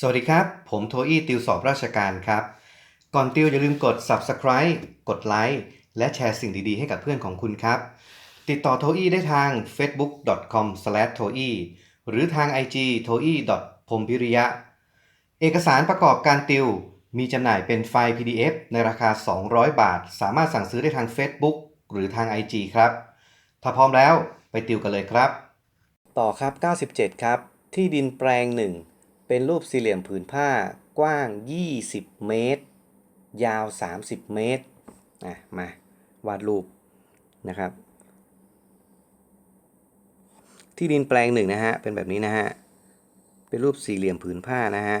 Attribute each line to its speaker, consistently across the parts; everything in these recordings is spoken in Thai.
Speaker 1: สวัสดีครับ ผมโทอี้ติวสอบราชการครับ ก่อนติวอย่าลืมกด subscribe กดไลค์และแชร์สิ่งดีๆ ให้กับเพื่อนของคุณครับ ติดต่อโทอี้ได้ทาง facebook.com/toei หรือทาง IG t o e i p o m p i r i y a เอกสารประกอบการติว มีจำหน่ายเป็นไฟล์ PDF ในราคา 200 บาท สามารถสั่งซื้อได้ทาง Facebook หรือทาง IG ครับ ถ้าพร้อมแล้วไปติวกันเลยครับ ต่อครับ 97 ครับ ที่ดินแปลงหนึ่ง เป็นรูปสี่เหลี่ยมผืนผ้ากว้าง 20 เมตร ยาว 30 เมตรอะมาวาดรูปนะครับ ที่ดินแปลงหนึ่งนะฮะเป็นแบบนี้นะฮะเป็นรูปสี่เหลี่ยมผืนผ้านะฮะ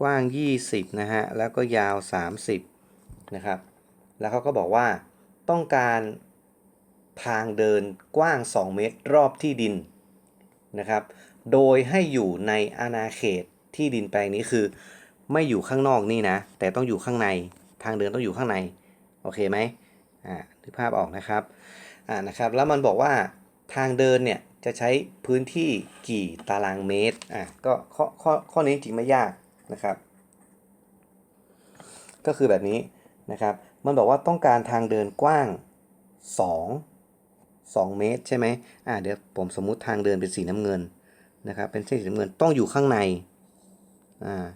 Speaker 1: กว้าง 20 นะฮะ แล้วก็ยาว 30 นะครับ แล้วเขาก็บอกว่าต้องการทางเดินกว้าง 2 เมตรรอบที่ดินนะครับ โดยให้อยู่ในอาณาเขตที่ดินแปลงนี้คือ ไม่อยู่ข้างนอกนี่นะ แต่ต้องอยู่ข้างในทางเดินต้องอยู่ข้างใน โอเคไหมอ่านึกภาพออกนะครับอ่านะครับ แล้วมันบอกว่าทางเดินเนี่ยจะใช้พื้นที่กี่ตารางเมตรอะก็ข้อข้อข้อนี้จริงไม่ยากนะครับ ก็คือแบบนี้นะครับ มันบอกว่าต้องการทางเดินกว้าง 2 2 เมตรใช่ไหมอ่าเดี๋ยวผมสมมุติทางเดินเป็นสีน้ำเงิน นะครับเป็นเส้นสีน้ำเงินต้องอยู่ข้างในอ่า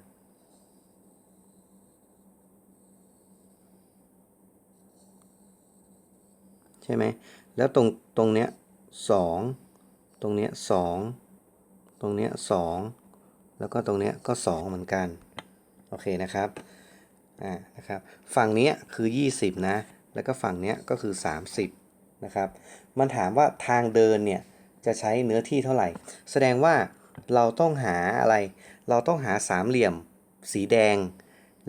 Speaker 1: ใช่ไหมแล้วตรงตรงเนี้ยสองตรงเนี้ยสองตรงเนี้ยสองแล้วก็ตรงเนี้ยก็สองเหมือนกันโอเคนะครับอ่านะครับฝั่งเนี้ยคือ 20 นะ แล้วก็ฝั่งเนี้ยก็คือ 30นะครับมันถามว่าทางเดินเนี่ย จะใช้เนื้อที่เท่าไหร่ แสดงว่าเราต้องหาอะไร เราต้องหาสามเหลี่ยม สีแดง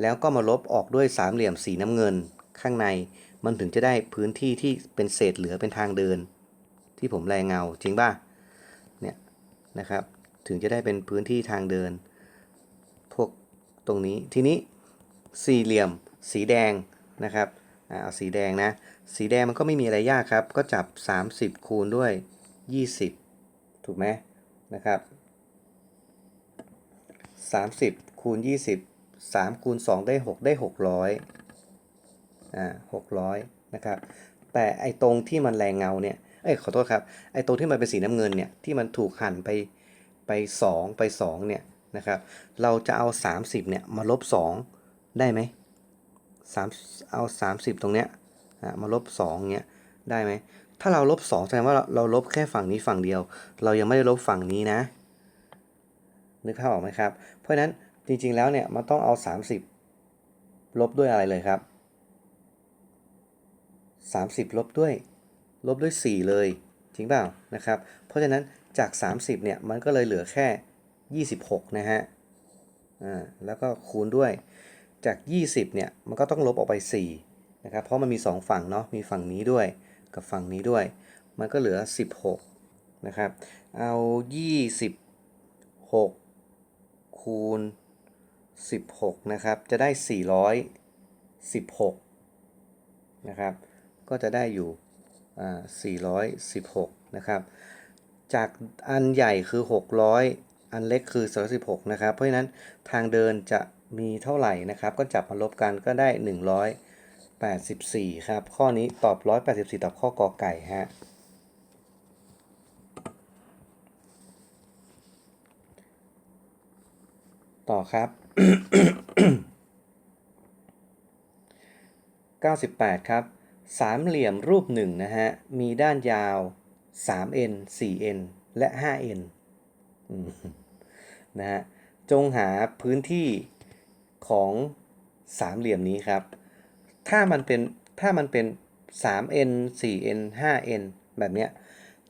Speaker 1: แล้วก็มาลบออกด้วยสามเหลี่ยมสีน้ำเงิน ข้างในมันถึงจะได้พื้นที่ที่เป็นเศษเหลือเป็นทางเดิน ที่ผมแรงเงาจริงป่ะเนี่ยนะครับถึงจะได้เป็นพื้นที่ทางเดิน พวกตรงนี้ทีนี้สี่เหลี่ยม สีแดงนะครับเอาสีแดงนะ สีแดงมันก็ไม่มีอะไรยากครับ ก็จับ 30 คูณด้วย 20 ถูกไหมนะครับ 30 คูณ 20 3 คูณ 2 ได้ 6 ได้ 600อ่า600 นะครับ แต่ไอ้ตรงที่มันแรงเงาเนี่ย เอ้ยขอโทษครับ ไอ้ตรงที่มันเป็นสีน้ำเงินเนี่ย ที่มันถูกหั่นไปไป 2 ไป 2 เนี่ยนะครับ เราจะเอา 30 เนี่ย มาลบ 2 ได้ไหมสามเอา 30 ตรงเนี้ยอะมาลบ2เงี้ยได้ไหม ถ้าเราลบ2แสดงว่าเราเราลบแค่ฝั่งนี้ฝั่งเดียว เรายังไม่ได้ลบฝั่งนี้นะ นึกภาพออกไหมครับ เพราะฉะนั้นจริงๆแล้วเนี่ยมันต้องเอา 30 ลบด้วยอะไรเลยครับ 30 ลบด้วย ลบด้วย 4 เลย จริงเปล่านะครับ เพราะฉะนั้นจาก 30เนี่ยมันก็เลยเหลือแค่ 26 นะฮะ อ่า แล้วก็คูณด้วย จาก 20เนี่ยมันก็ต้องลบออกไป 4 นะครับ เพราะมันมี 2 ฝั่งเนาะ มีฝั่งนี้ด้วย กับฝั่งนี้ด้วย มันก็เหลือ 16 นะครับ เอา 26 คูณ 16 นะครับ จะได้ 416 นะครับ ก็จะได้อยู่อ่า416 นะครับ จากอันใหญ่คือ 600 อันเล็กคือ 216 นะครับ เพราะฉะนั้นทางเดินจะมีเท่าไหร่นะครับ ก็จับมาลบกันก็ได้ 184 ครับ ข้อนี้ตอบ 184 ตอบข้อกอไก่ฮะต่อครับ 98 ครับ สามเหลี่ยมรูปหนึ่งนะฮะ มีด้านยาว 3n 4n และ 5n อืมนะฮะ จงหาพื้นที่ของสามเหลี่ยมนี้ครับ ถ้ามันเป็นถ้ามันเป็น 3n 4n 5n แบบเนี้ย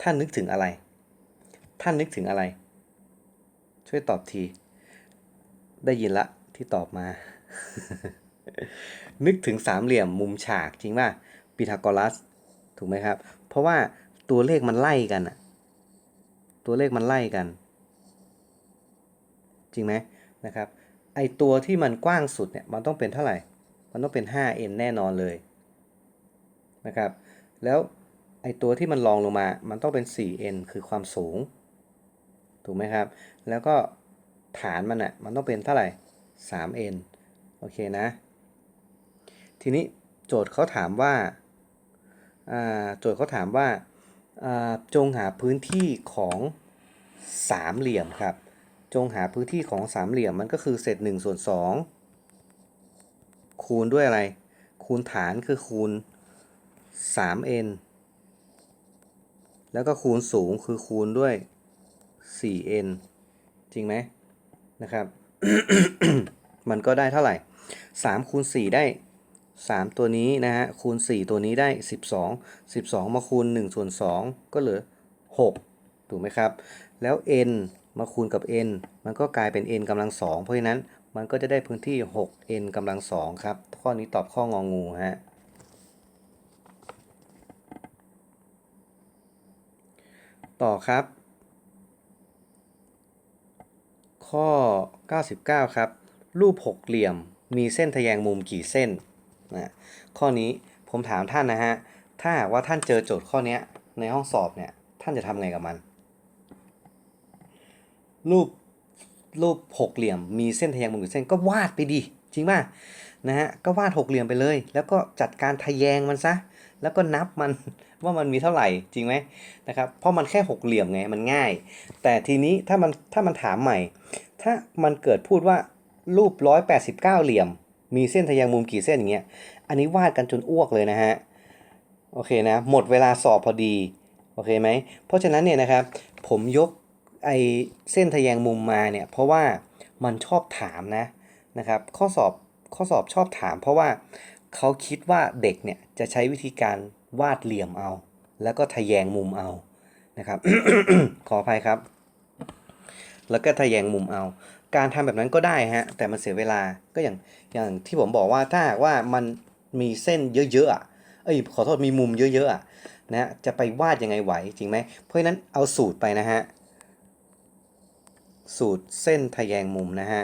Speaker 1: ท่านนึกถึงอะไร ท่านนึกถึงอะไร ช่วยตอบที ได้ยินละที่ตอบมา นึกถึงสามเหลี่ยมมุมฉากจริงป่ะพีทาโกรัส ถูกไหมครับ เพราะว่าตัวเลขมันไล่กันอะตัวเลขมันไล่กัน จริงไหมนะครับ ไอตัวที่มันกว้างสุดเนี่ยมันต้องเป็นเท่าไหร่ มันต้องเป็น 5n แน่นอนเลยนะครับ แล้วไอตัวที่มันรองลงมา มันต้องเป็น 4n คือความสูง ถูกไหมครับ แล้วก็ฐานมันอะ่ะ มันต้องเป็นเท่าไหร่ 3n โอเคนะ ทีนี้โจทย์เขาถามว่าอ่าโจทย์เขาถามว่าอ่า จงหาพื้นที่ของสามเหลี่ยมครับ จงหาพื้นที่ของสามเหลี่ยมมันก็คือเศษ1ส่วน2 คูณด้วยอะไร คูณฐานคือคูณ 3n แล้วก็คูณสูงคือคูณด้วย 4n จริงไหมนะครับ มันก็ได้เท่าไหร่ 3 คูณ 4 ได้ 3 ตัวนี้นะฮะ คูณ 4 ตัวนี้ได้ 12 12 มาคูณ1ส่วน2ก็เหลือ 6 ถูกไหมครับ แล้ว n มาคูณกับ n มันก็กลายเป็น n กำลัง2เพราะฉะนั้น มันก็จะได้พื้นที่ 6n กำลัง2ครับ ข้อนี้ตอบข้ององูฮะ ต่อครับ ข้อ 99 ครับ รูปหกเหลี่ยมมีเส้นทะแยงมุมกี่เส้นนะข้อนี้ผมถามท่านนะฮะ ถ้าหากว่าท่านเจอโจทย์ข้อนี้ในห้องสอบเนี่ย ท่านจะทำไงกับมัน รูป รูปหกเหลี่ยม มีเส้นทะแยงมุมกี่เส้นก็วาดไปดิจริงป่ะนะฮะก็วาดหกเหลี่ยมไปเลย แล้วก็จัดการทะแยงมันซะแล้วก็นับมันว่ามันมีเท่าไหร่จริงไหมนะครับเพราะมันแค่หกเหลี่ยมไงมันง่าย แต่ทีนี้ถ้ามันถ้ามันถามใหม่ ถ้ามันเกิดพูดว่ารูป189เหลี่ยม มีเส้นทะแยงมุมกี่เส้นอย่างเงี้ยอันนี้วาดกันจนอ้วกเลยนะฮะโอเคนะหมดเวลาสอบพอดีโอเคไหมเพราะฉะนั้นเนี่ยนะครับผมยก ไอเส้นทะแยงมุมมาเนี่ยเพราะว่ามันชอบถามนะนะครับข้อสอบข้อสอบชอบถาม เพราะว่าเขาคิดว่าเด็กเนี่ยจะใช้วิธีการวาดเหลี่ยมเอา แล้วก็ทะแยงมุมเอานะครับขออภัยครับ แล้วก็ทะแยงมุมเอา การทำแบบนั้นก็ได้ฮะแต่มันเสียเวลาก็อย่างอย่างที่ผมบอกว่าถ้าหากว่ามันมีเส้นเยอะๆเอ้ยขอโทษมีมุมเยอะๆนะจะไปวาดยังไงไหวจริงไหมเพราะฉะนั้นเอาสูตรไปนะฮะ สูตรเส้นทะแยงมุมนะฮะ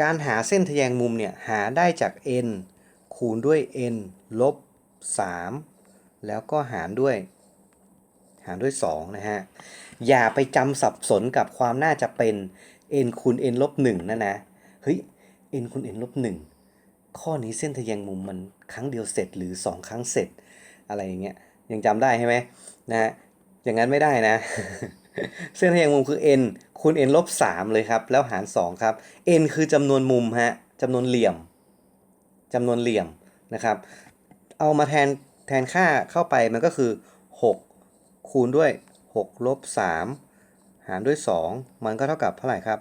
Speaker 1: การหาเส้นทะแยงมุมเนี่ยหาได้จาก n คูณด้วย n ลบ 3 แล้วก็หารด้วย หารด้วย 2 นะฮะ อย่าไปจำสับสนกับความน่าจะเป็น n คูณ n ลบ1นะนะ เฮ้ย n คูณ n ลบ1ข้อนี้เส้นทะแยงมุมมันครั้งเดียวเสร็จหรือ 2 ครั้งเสร็จอะไรอย่างเงี้ยยังจำได้ใช่ไหม นะฮะอย่างนั้นไม่ได้นะ เส้นทะแยงมุมคือ n คูณ n ลบ3เลยครับ แล้วหาร 2 ครับ n คือจำนวนมุมฮะจำนวนเหลี่ยมจำนวนเหลี่ยมนะครับ เอามาแทนแทนค่าเข้าไปมันก็คือ 6 คูณด้วย6ลบ3หารด้วย 2 มันก็เท่ากับเท่าไหร่ครับ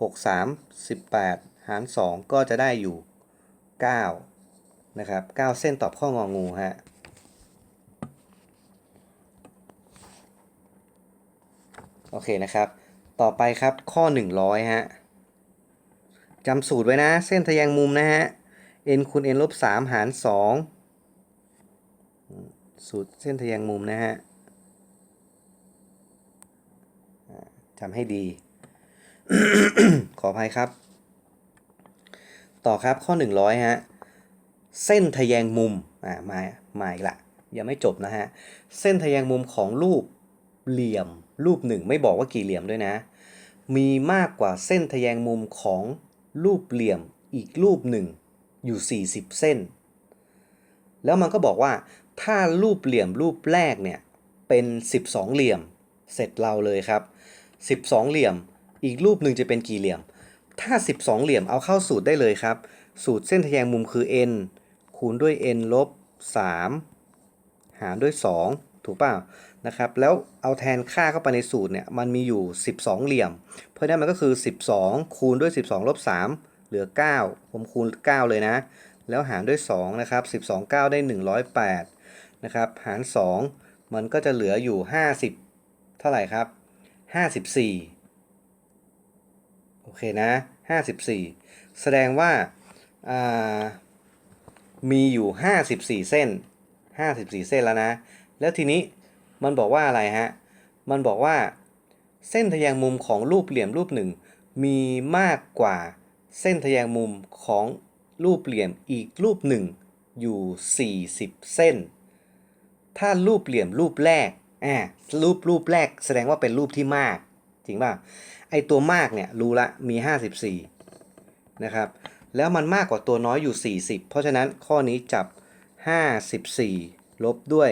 Speaker 1: 6 3 18 หาร 2 ก็จะได้อยู่ 9 นะครับ 9 เส้นตอบข้ององูฮะ โอเคนะครับ ต่อไปครับข้อ 100 ฮะจำสูตรไว้นะ เส้นทะแยงมุมนะฮะ n คูณ n ลบ3หาร 2 สูตรเส้นทะแยงมุมนะฮะจำให้ดี ขออภัยครับ ต่อครับข้อ 100 ฮะ เส้นทะแยงมุม อ่า มา มาอีกละ ยังไม่จบนะฮะ เส้นทะแยงมุมของรูปเหลี่ยม รูปหนึ่งไม่บอกว่ากี่เหลี่ยมด้วยนะ มีมากกว่าเส้นทะแยงมุมของรูปเหลี่ยมอีกรูปหนึ่งอยู่ 40 เส้น แล้วมันก็บอกว่า ถ้ารูปเหลี่ยมรูปแรกเนี่ยเป็น 12 เหลี่ยม เสร็จเราเลยครับ 12 เหลี่ยม อีกรูปหนึ่งจะเป็นกี่เหลี่ยม ถ้า 12 เหลี่ยมเอาเข้าสูตรได้เลยครับ สูตรเส้นทะแยงมุมคือ n คูณด้วย n ลบ3หารด้วย 2 ถูกเปล่า นะครับแล้วเอาแทนค่าเข้าไปในสูตรเนี่ยมันมีอยู่ 12 เหลี่ยม เพราะนั้นมันก็คือ 12 คูณด้วย 12ลบ3เหลือ 9 ผมคูณ 9 เลยนะ แล้วหารด้วย2นะครับ12 9 ได้ 108นะครับหาร 2 มันก็จะเหลืออยู่ 50 เท่าไหร่ครับ 54 โอเคนะ 54 แสดงว่าามีอยู่ 54 เส้น 54 เส้นแล้วนะ แล้วทีนี้ มันบอกว่าอะไรฮะ มันบอกว่า เส้นทะแยงมุมของรูปเหลี่ยมรูปหนึ่ง มีมากกว่าเส้นทะแยงมุมของรูปเหลี่ยมอีกรูปหนึ่งอยู่ 40 เส้น ถ้ารูปเหลี่ยมรูปแรกแอบรูปรูปแรกแสดงว่าเป็นรูปที่มาก จริงป่ะ ไอตัวมากเนี่ยรู้ละมี 54 นะครับ แล้วมันมากกว่าตัวน้อยอยู่ 40 เพราะฉะนั้นข้อนี้จับ 54 ลบด้วย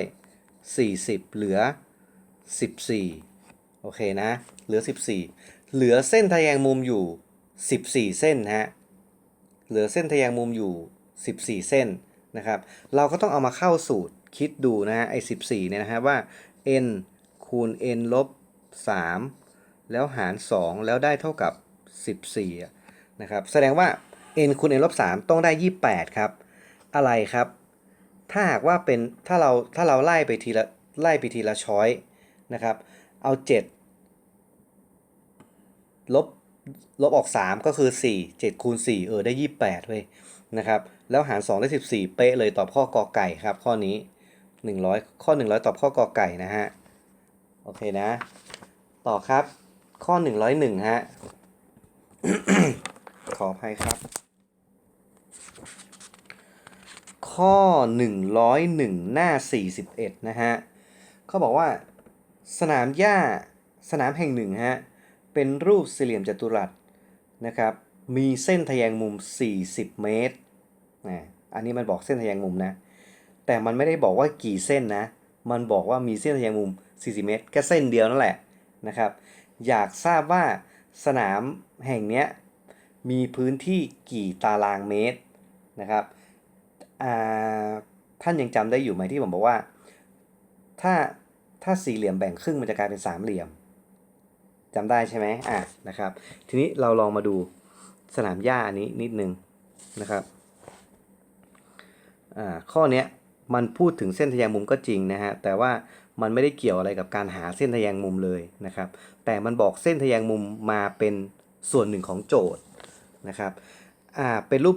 Speaker 1: 40 เหลือ 14 โอเคนะ เหลือ 14 เหลือเส้นทะแยงมุมอยู่ 14 เส้นฮะ เหลือเส้นทะแยงมุมอยู่ 14 เส้นนะครับ เราก็ต้องเอามาเข้าสูตรคิดดูนะฮะไอ้14 เนี่ยนะฮะว่า n คูณ n ลบ 3 แล้วหาร 2 แล้วได้เท่ากับ 14 นะครับ แสดงว่า n คูณ n ลบ 3 ต้องได้ 28 ครับ อะไรครับ ถ้าหากว่าเป็นถ้าเราถ้าเราไล่ไปทีละไล่ไปทีละช้อยนะครับ เอา 7 ลบลบออก 3 ก็คือ 4 7คูณ4เออได้ 28เว้ยนะครับแล้วหาร 2 ได้ 14 เป๊ะเลยตอบข้อกอไก่ครับ ข้อนี้ 100 ข้อ 100 ตอบข้อกอไก่นะฮะโอเคนะ ต่อครับข้อ 101 ฮะ ขออภัยครับ ข้อ 101 หน้า 41 นะฮะเขาบอกว่าสนามหญ้าสนามแห่งหนึ่งฮะ เป็นรูปสี่เหลี่ยมจัตุรัสนะครับ มีเส้นทะแยงมุม 40 เมตรนะอันนี้มันบอกเส้นทะแยงมุมนะ แต่มันไม่ได้บอกว่ากี่เส้นนะ มันบอกว่ามีเส้นทะแยงมุม 40 เมตรแค่เส้นเดียวนั่นแหละนะครับ อยากทราบว่าสนามแห่งเนี้ยมีพื้นที่กี่ตารางเมตรนะครับ ท่านยังจำได้อยู่ไหมที่ผมบอกว่า ถ้าถ้าสี่เหลี่ยมแบ่งครึ่งมันจะกลายเป็นสามเหลี่ยมจำได้ใช่ไหมอะนะครับ ทีนี้เราลองมาดูสนามหญ้าอันนี้นิดนึงนะครับอ่าข้อเนี้ยมันพูดถึงเส้นทะแยงมุมก็จริงนะฮะแต่ว่ามันไม่ได้เกี่ยวอะไรกับการหาเส้นทะแยงมุมเลยนะครับ แต่มันบอกเส้นทะแยงมุมมาเป็นส่วนหนึ่งของโจทย์นะครับ อ่าเป็นรูป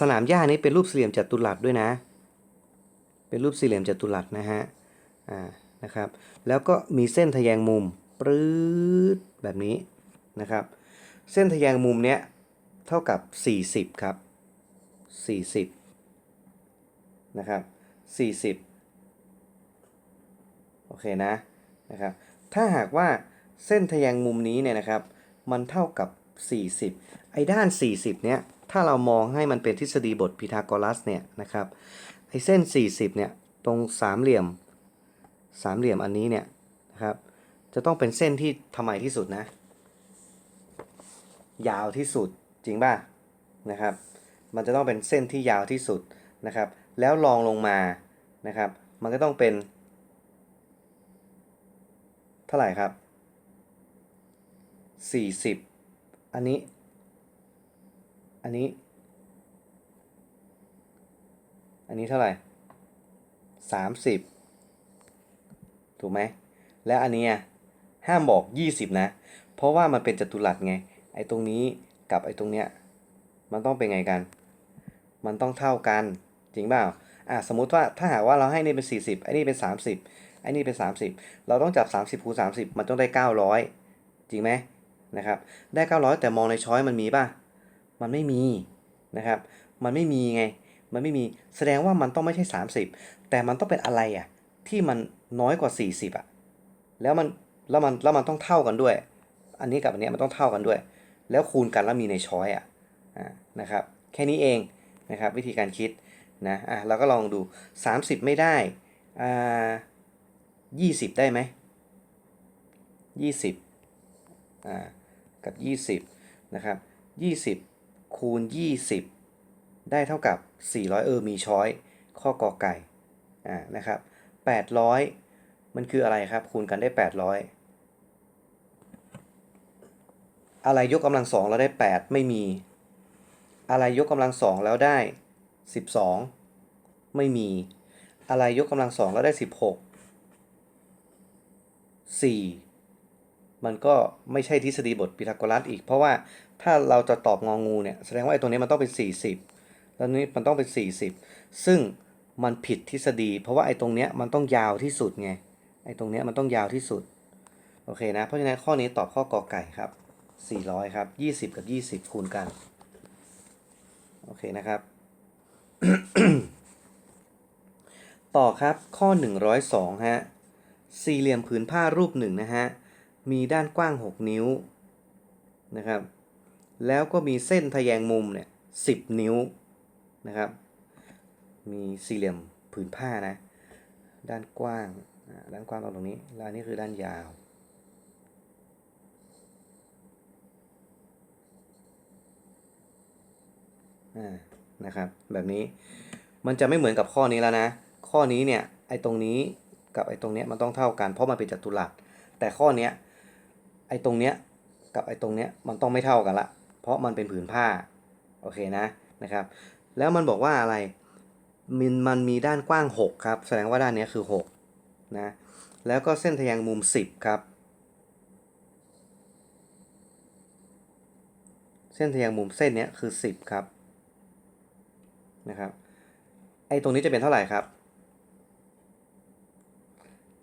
Speaker 1: สนามหญ้านี้เป็นรูปสี่เหลี่ยมจัตุรัสด้วยนะ เป็นรูปสี่เหลี่ยมจัตุรัสนะฮะอ่านะครับ แล้วก็มีเส้นทะแยงมุมปรื๊ดแบบนี้นะครับ เส้นทะแยงมุมเนี้ยเท่ากับ 40 ครับ 40 นะครับ 40 โอเคนะนะครับ ถ้าหากว่าเส้นทะแยงมุมนี้เนี่ยนะครับ มันเท่ากับ 40 ไอ้ด้าน 40 เนี้ย ถ้าเรามองให้มันเป็นทฤษฎีบทพีทาโกรัสเนี่ยนะครับไอเส้น 40เนี่ยตรงสามเหลี่ยมสามเหลี่ยมอันนี้เนี่ยนะครับจะต้องเป็นเส้นที่ทำไมที่สุดนะ ยาวที่สุดจริงป่ะนะครับ มันจะต้องเป็นเส้นที่ยาวที่สุดนะครับ แล้วลองลงมานะครับ มันก็ต้องเป็น เท่าไหร่ครับ 40 อันนี้ อันนี้ อันนี้เท่าไหร่30ถูกไหม และอันนี้ห้ามบอก 20 นะ เพราะว่ามันเป็นจัตุรัสไง ไอ้ตรงนี้กับไอ้ตรงเนี้ย มันต้องเป็นไงกัน มันต้องเท่ากัน จริงเปล่า อะสมมุติว่าถ้าหากว่าเราให้นี่เป็น 40 ไอ้นี่เป็น 30 ไอ้นี่เป็น 30 เราต้องจับ 30คูณ30 มันต้องได้ 900 จริงไหมนะครับ ได้ 900 แต่มองในช้อยมันมีป่ะ มันไม่มีนะครับ มันไม่มีไง มันไม่มีแสดงว่ามันต้องไม่ใช่ 30 แต่มันต้องเป็นอะไรอะที่มันน้อยกว่า 40อะแล้วมันแล้วมันแล้วมันต้องเท่ากันด้วย อันนี้กับอันนี้มันต้องเท่ากันด้วย แล้วคูณกันแล้วมีในช้อยอะอ่านะครับ แค่นี้เองนะครับวิธีการคิดนะอะเราก็ลองดู 30 ไม่ได้อ่า20ได้ไหม20อ่ากับ20นะครับ20 คูณ 20 ได้เท่ากับ 400 เออมีช้อย ข้อกอไก่อ่านะครับ 800 มันคืออะไรครับ คูณกันได้ 800 อะไรยกกำลังสองแล้วได้ 8 ไม่มี อะไรยกกำลังสองแล้วได้ 12 ไม่มี อะไรยกกำลังสองแล้วได้ 16 4 มันก็ไม่ใช่ทฤษฎีบทพีทาโกรัสอีก เพราะว่าถ้าเราจะตอบงองูเนี่ยแสดงว่าไอ้ตรงนี้มันต้องเป็น 40 แล้วนี้มันต้องเป็น 40 ซึ่งมันผิดทฤษฎี เพราะว่าไอ้ตรงเนี้ยมันต้องยาวที่สุดไงไอ้ตรงเนี้ยมันต้องยาวที่สุดโอเคนะเพราะฉะนั้นข้อนี้ตอบข้อกอไก่ครับ 400 ครับ 20 กับ 20 คูณกันโอเคนะครับ ต่อครับข้อ 102ฮะสี่เหลี่ยมผืนผ้ารูปหนึ่งนะฮะ มีด้านกว้าง 6 นิ้วนะครับ แล้วก็มีเส้นทะแยงมุมเนี่ยสินิ้วนะครับ มีสี่เหลี่ยมผืนผ้านะ ด้านกว้างด้านกว้างตรงนี้แล้วนนี้คือด้านยาวอ่านะครับ แบบนี้ มันจะไม่เหมือนกับข้อนี้แล้วนะ ข้อนี้เนี่ย ไอ้ตรงนี้กับไอ้ตรงเนี้ยมันต้องเท่ากัน เพราะมันเป็นจัตุรัส แต่ข้อเนี้ย อ้ตรงเนี้ยกับไอ้ตรงเนี้ยมันต้องไม่เท่ากันละ เพราะมันเป็นผืนผ้า โอเคนะนะครับ แล้วมันบอกว่าอะไร มันมันมีด้านกว้าง 6 ครับ แสดงว่าด้านเนี้ยคือ 6 นะ แล้วก็เส้นทะแยงมุม 10 ครับ เส้นทะแยงมุมเส้นเนี้ยคือ 10 ครับ นะครับ ไอ้ตรงนี้จะเป็นเท่าไหร่ครับ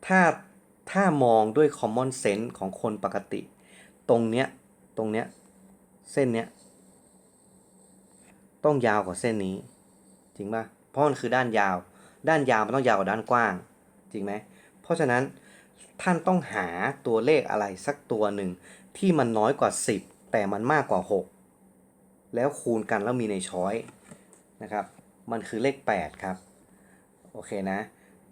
Speaker 1: ถ้า ถ้ามองด้วย common sense ของคนปกติ ตรงเนี้ย ตรงเนี้ย เส้นเนี้ย ต้องยาวกว่าเส้นนี้ จริงป่ะ เพราะมันคือด้านยาว ด้านยาวมันต้องยาวกว่าด้านกว้าง จริงไหม เพราะฉะนั้นท่านต้องหาตัวเลขอะไรสักตัวหนึ่ง ที่มันน้อยกว่า 10 แต่มันมากกว่า 6 แล้วคูณกันแล้วมีในช้อยนะครับ มันคือเลข 8 ครับ โอเคนะ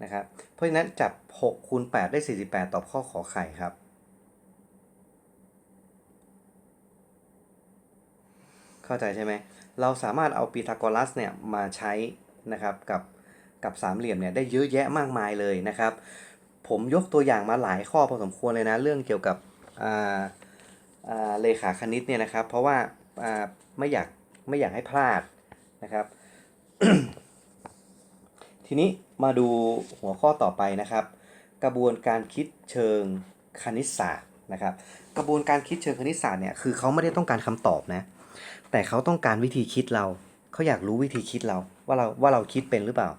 Speaker 1: นะครับ เพราะฉะนั้นจับ6คูณ8ได้ 48 ตอบข้อขอไข่ครับ เข้าใจใช่ไหม เราสามารถเอาพีทาโกรัสเนี่ยมาใช้นะครับกับกับสามเหลี่ยมเนี่ยได้เยอะแยะมากมายเลยนะครับ ผมยกตัวอย่างมาหลายข้อพอสมควรเลยนะ เรื่องเกี่ยวกับอ่าอ่าเลขาคณิตเนี่ยนะครับ เพราะว่าอ่าไม่อยากไม่อยากให้พลาดนะครับ ทีนี้ มาดูหัวข้อต่อไปนะครับ กระบวนการคิดเชิงคณิตศาสตร์นะครับ กระบวนการคิดเชิงคณิตศาสตร์เนี่ยคือเขาไม่ได้ต้องการคำตอบนะ แต่เขาต้องการวิธีคิดเรา เขาอยากรู้วิธีคิดเราว่าเราว่าเราคิดเป็นหรือเปล่า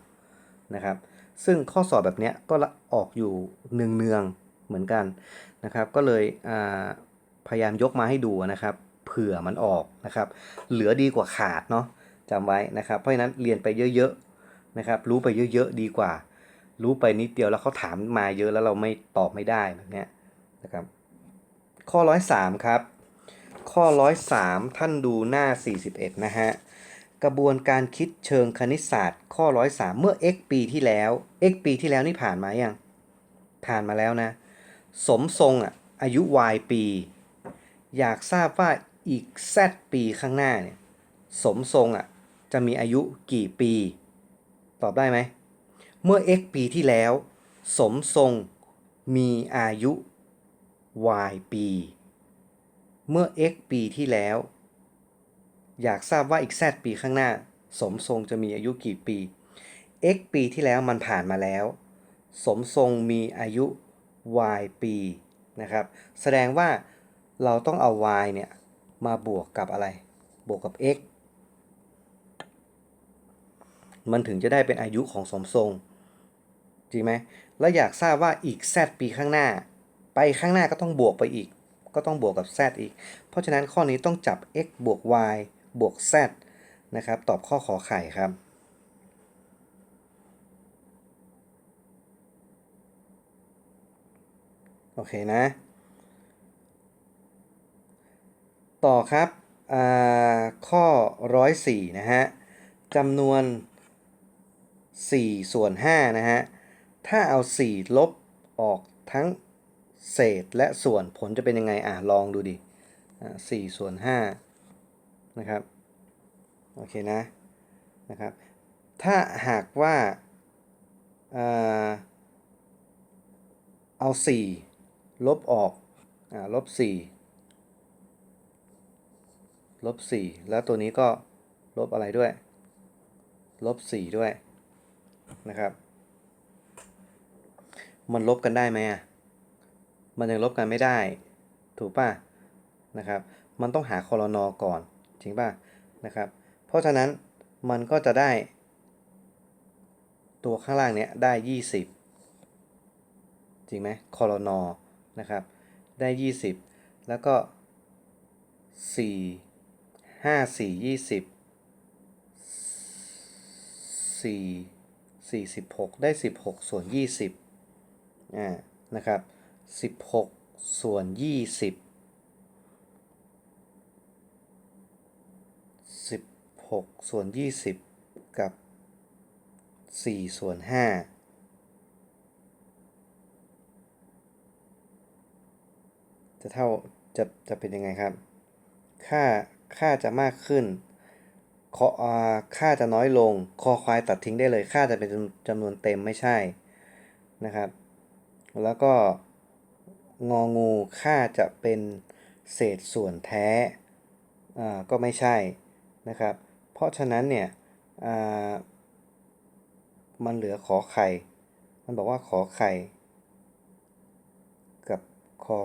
Speaker 1: นะครับ ซึ่งข้อสอบแบบนี้ก็ออกอยู่เนืองๆเหมือนกันนะครับ ก็เลยพยายามยกมาให้ดูนะครับ เผื่อมันออกนะครับ เหลือดีกว่าขาดเนาะจำไว้นะครับ เพราะฉะนั้นเรียนไปเยอะๆ นะครับรู้ไปเยอะๆดีกว่า รู้ไปนิดเดียวแล้วเขาถามมาเยอะแล้วเราไม่ตอบไม่ได้แบบนี้นะครับข้อร้อยสามครับข้อ103ท่านดูหน้า 41 นะฮะกระบวนการคิดเชิงคณิตศาสตร์ ข้อ103เมื่อ x ปีที่แล้ว x ปีที่แล้วนี่ผ่านมายังผ่านมาแล้วนะ สมทรงอะอายุ y ปี อยากทราบว่าอีก z ปีข้างหน้าเนี่ยสมทรงอะจะมีอายุกี่ปี ตอบได้ไหม เมื่อ x ปีที่แล้ว สมทรงมีอายุ y ปี เมื่อ x ปีที่แล้ว อยากทราบว่าอีก z ปีข้างหน้า สมทรงจะมีอายุกี่ปี x ปีที่แล้วมันผ่านมาแล้ว สมทรงมีอายุ y ปีนะครับ แสดงว่าเราต้องเอา y เนี่ย มาบวกกับอะไร บวกกับ x มันถึงจะได้เป็นอายุของสมทรง จริงไหม แล้วอยากทราบว่าอีก z ปีข้างหน้า ไปข้างหน้าก็ต้องบวกไปอีก ก็ต้องบวกกับ z อีก เพราะฉะนั้นข้อนี้ต้องจับ x บวก y บวก z นะครับ ตอบข้อขอไข่ครับโอเคนะ ต่อครับอ่าข้อ 104 นะฮะจำนวน 4 ส่วน5นะฮะ ถ้าเอา 4 ลบออกทั้งเศษและส่วนผลจะเป็นยังไง อะ ลองดูดิอ่า4ส่วน5นะครับ โอเคนะ นะครับ ถ้าหากว่าอ่าเอา 4 ลบออกอ่าลบ4ลบ4แล้วตัวนี้ก็ลบอะไรด้วย ลบ4ด้วย นะครับ มันลบกันได้ไหมอะ มันยังลบกันไม่ได้ ถูกป่ะนะครับ มันต้องหาคอรนอก่อนจริงป่ะนะครับ เพราะฉะนั้นมันก็จะได้ ตัวข้างล่างเนี้ยได้ 20 จริงไหมคอรนอนะครับ ได้ 20 แล้วก็ 4 5 4 20 4 46 ได้ 16 ส่วน 20อ่านะครับ 16 ส่วน 20 16 ส่วน 20 กับ 4 ส่วน 5 จะเท่าจะจะเป็นยังไงครับ ค่าค่าจะมากขึ้น คออ่าค่าจะน้อยลง คอควายตัดทิ้งได้เลย ค่าจะเป็นจำนวนเต็มไม่ใช่นะครับ แล้วก็งองูค่าจะเป็นเศษส่วนแท้อ่าก็ไม่ใช่นะครับ เพราะฉะนั้นเนี่ยอ่ามันเหลือขอไข่ มันบอกว่าขอไข่ กับคอ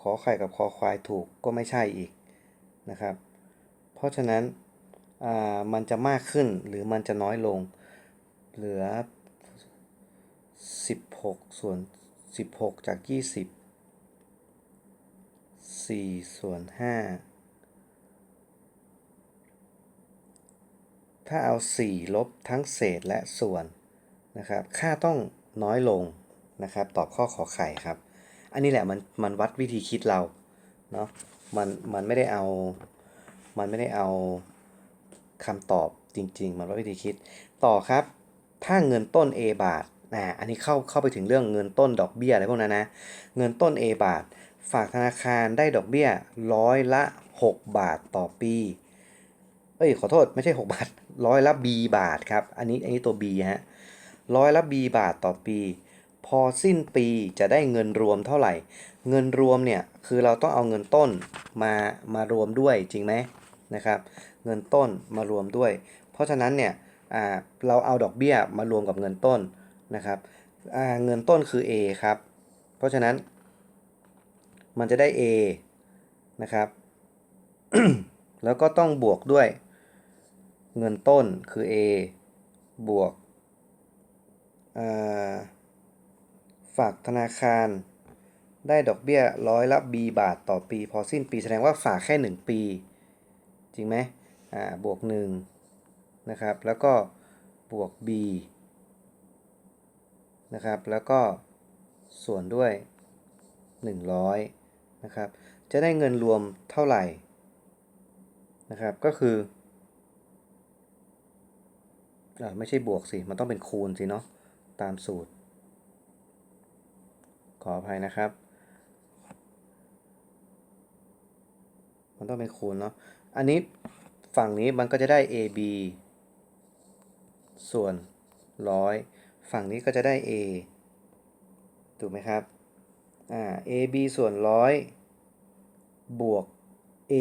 Speaker 1: ขอไข่กับคอควายถูกก็ไม่ใช่อีกนะครับ เพราะฉะนั้น มันจะมากขึ้นหรือมันจะน้อยลง เหลือ 16 ส่วน 16 จาก 20 4 ส่วน 5 ถ้าเอา 4 ลบทั้งเศษและส่วนนะครับ ค่าต้องน้อยลงนะครับ ตอบข้อขอไข่ครับ อันนี้แหละมันมันวัดวิธีคิดเรา เนาะ มันมันไม่ได้เอา มันไม่ได้เอา คำตอบจริง ๆ มันวัดวิธีคิด ต่อครับ ถ้าเงินต้น A บาทอ่าอันนี้เข้าเข้าไปถึงเรื่องเงินต้นดอกเบี้ยอะไรพวกนั้นนะ เงินต้น A บาท ฝากธนาคารได้ดอกเบี้ยร้อยละ 6 บาทต่อปี เอ้ยขอโทษไม่ใช่ 6 บาทร้อยละ B บาทครับ อันนี้อันนี้ตัว B ฮะร้อยละ B บาทต่อปี พอสิ้นปีจะได้เงินรวมเท่าไหร่ เงินรวมเนี่ยคือเราต้องเอาเงินต้นมามารวมด้วยจริงไหมนะครับ เงินต้นมารวมด้วย เพราะฉะนั้นเนี่ยเราเอาดอกเบี้ยมารวมกับเงินต้นนะครับเงินต้นคือ A ครับ เพราะฉะนั้น มันจะได้ A นะครับ แล้วก็ต้องบวกด้วย เงินต้นคือ A บวกาฝากธนาคารได้ดอกเบี้ยร้อยละ B บาทต่อปี พอสิ้นปีแสดงว่าฝากแค่ 1 ปี จริงไหม อ่าบวก1นะครับแล้วก็บวก B นะครับแล้วก็ส่วนด้วย 100นะครับจะได้เงินรวมเท่าไหร่นะครับก็คืออ่าไม่ใช่บวกสิมันต้องเป็นคูณสิเนาะตามสูตร ขออภัยนะครับ มันต้องเป็นคูณเนาะอันนี้ ฝั่งนี้มันก็จะได้ AB ส่วนร้อยฝั่งนี้ก็จะได้ A ถูกไหมครับอ่า AB ส่วนร้อยบวก A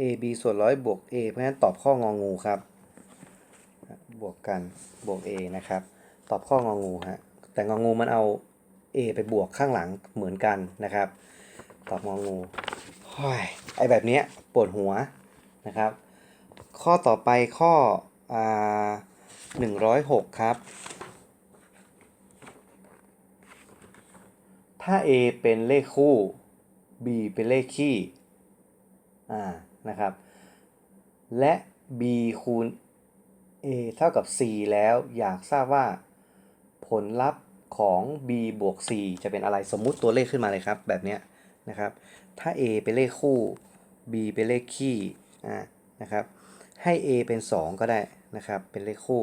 Speaker 1: AB ส่วนร้อยบวก A เพราะฉะนั้นตอบข้ององูครับ บวกกันบวก A นะครับ ตอบข้ององูฮะแต่งองูมันเอา A ไปบวกข้างหลังเหมือนกันนะครับ ตอบงองูโอ้ยไอแบบเนี้ยปวดหัวนะครับ ข้อต่อไปข้ออ่า106 ครับ ถ้า A เป็นเลขคู่ B เป็นเลขคี่อ่านะครับ และ B คูณ A เท่ากับ C แล้วอยากทราบว่าผลลัพธ์ของ B บวก C จะเป็นอะไรสมมุติตัวเลขขึ้นมาเลยครับ แบบนี้นะครับ ถ้า A เป็นเลขคู่ B เป็นเลขคี่อ่านะครับ ให้ A เป็น 2 ก็ได้นะครับ เป็นเลขคู่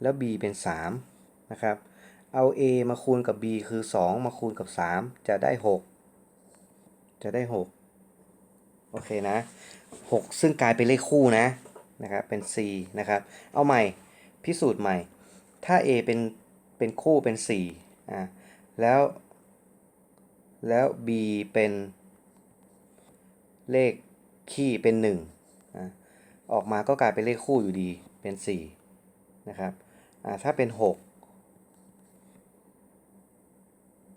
Speaker 1: แล้ว B เป็น 3 นะครับ เอา A มาคูณกับ B คือ 2 มาคูณกับ 3 จะได้ 6 จะได้ 6 โอเคนะ 6 ซึ่งกลายเป็นเลขคู่นะ นะครับ เป็น C นะครับ เอาใหม่ พิสูจน์ใหม่ ถ้า A เป็น เป็นคู่เป็น 4 อ่าแล้ว แล้ว B เป็นเลขคี่เป็น 1 ออกมาก็กลายเป็นเลขคู่อยู่ดีเป็น 4 นะครับถ้าเป็น 6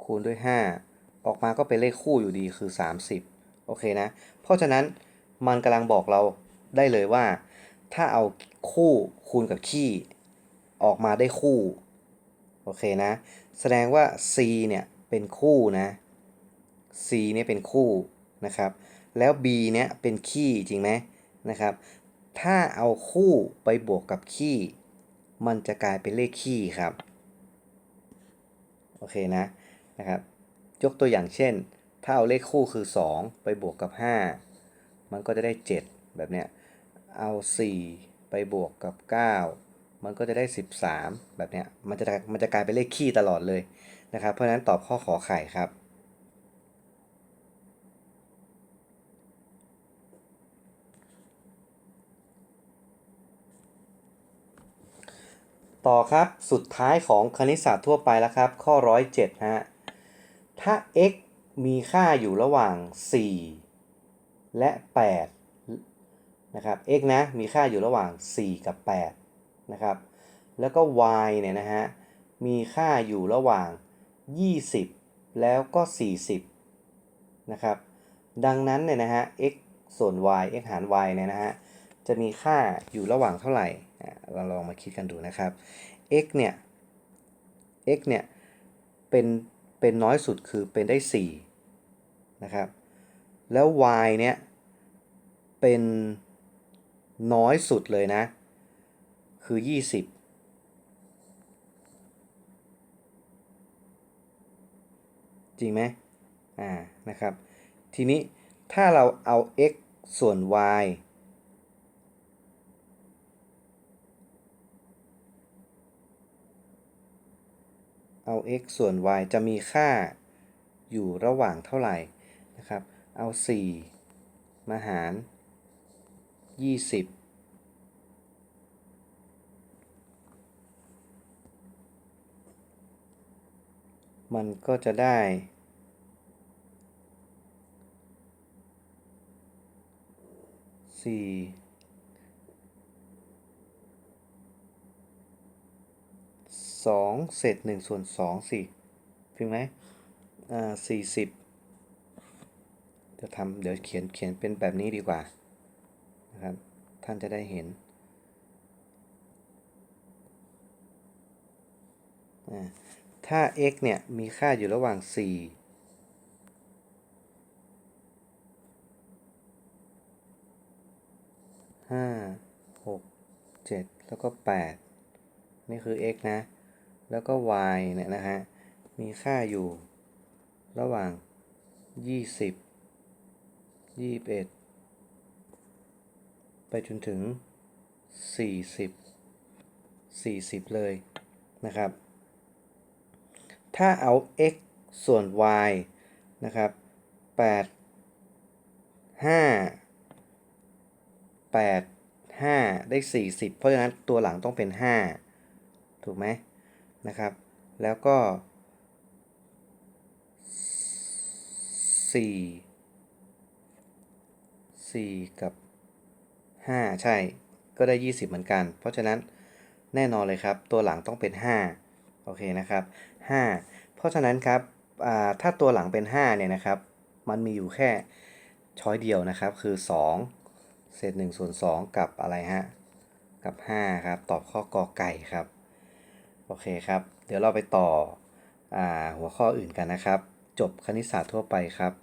Speaker 1: คูณด้วย 5 ออกมาก็เป็นเลขคู่อยู่ดีคือ 30 โอเคนะ เพราะฉะนั้นมันกำลังบอกเราได้เลยว่า ถ้าเอาคู่คูณกับคี่ออกมาได้คู่ โอเคนะ แสดงว่า C เนี่ยเป็นคู่นะ C เนี่ยเป็นคู่นะครับ แล้ว B เนี่ยเป็นคี่จริงไหมนะครับ ถ้าเอาคู่ไปบวกกับคี่มันจะกลายเป็นเลขคี่ครับ โอเคนะนะครับ ยกตัวอย่างเช่น ถ้าเอาเลขคู่คือ 2 ไปบวกกับ 5 มันก็จะได้ 7 แบบเนี้ย เอา 4 ไปบวกกับ 9 มันก็จะได้ 13 แบบเนี้ย มันจะมันจะกลายเป็นเลขคี่ตลอดเลยนะครับ เพราะฉะนั้นตอบข้อขอไข่ครับ ต่อครับสุดท้ายของคณิตศาสตร์ทั่วไปแล้วครับ ข้อ 107ฮะถ้า x มีค่าอยู่ระหว่าง 4 และ 8 นะครับ x นะ มีค่าอยู่ระหว่าง 4 กับ 8 นะครับ แล้วก็ y เนี่ยนะฮะ มีค่าอยู่ระหว่าง 20 แล้วก็ 40 นะครับ ดังนั้นเนี่ยนะฮะ x ส่วน y x หาร y เนี่ยนะฮะ จะมีค่าอยู่ระหว่างเท่าไหร่ เราลองมาคิดกันดูนะครับ x เนี่ย x เนี่ยเป็นเป็นน้อยสุดคือเป็นได้4นะครับ แล้ว y เนี่ยเป็นน้อยสุดเลยนะ คือ 20จริงไหมอ่า นะครับ ทีนี้ถ้าเราเอา x ส่วน y เอา x ส่วน y จะมีค่าอยู่ระหว่างเท่าไหร่นะครับ เอา 4 มาหาร 20มันก็จะได้ สี่ สองเศษหนึ่งส่วนสองสิถึงไหมอ่าสี่สิบเดี๋ยวทำเดี๋ยวเขียนเขียนเป็นแบบนี้ดีกว่านะครับท่านจะได้เห็นอ่าถ้า x เนี่ย มีค่าอยู่ระหว่าง4ห้าหกเจ็ดแล้วก็แปดนี่คือ x นะ แล้วก็ y เนี่ยนะฮะ มีค่าอยู่ ระหว่างยี่สิบยี่สิบเอ็ดไปจนถึงสี่สิบสี่สิบเลยนะครับ ถ้าเอา x ส่วน y นะครับแปดห้า8 5 ได้ 40 เพราะฉะนั้นตัวหลังต้องเป็น 5 ถูกไหม นะครับ แล้วก็ 4 4 กับ 5 ใช่ ก็ได้ 20 เหมือนกัน เพราะฉะนั้นแน่นอนเลยครับ ตัวหลังต้องเป็น 5 โอเคนะครับ 5 เพราะฉะนั้นครับถ้าตัวหลังเป็น 5 เนี่ยนะครับ มันมีอยู่แค่ช้อยเดียวนะครับ คือ 2 เศษ1ส่วน2กับอะไรฮะ กับ 5 ครับ ตอบข้อกอไก่ครับ โอเคครับ เดี๋ยวเราไปต่ออหัวข้ออื่นกันนะครับ จบคณิตศาสตร์ทั่วไปครับ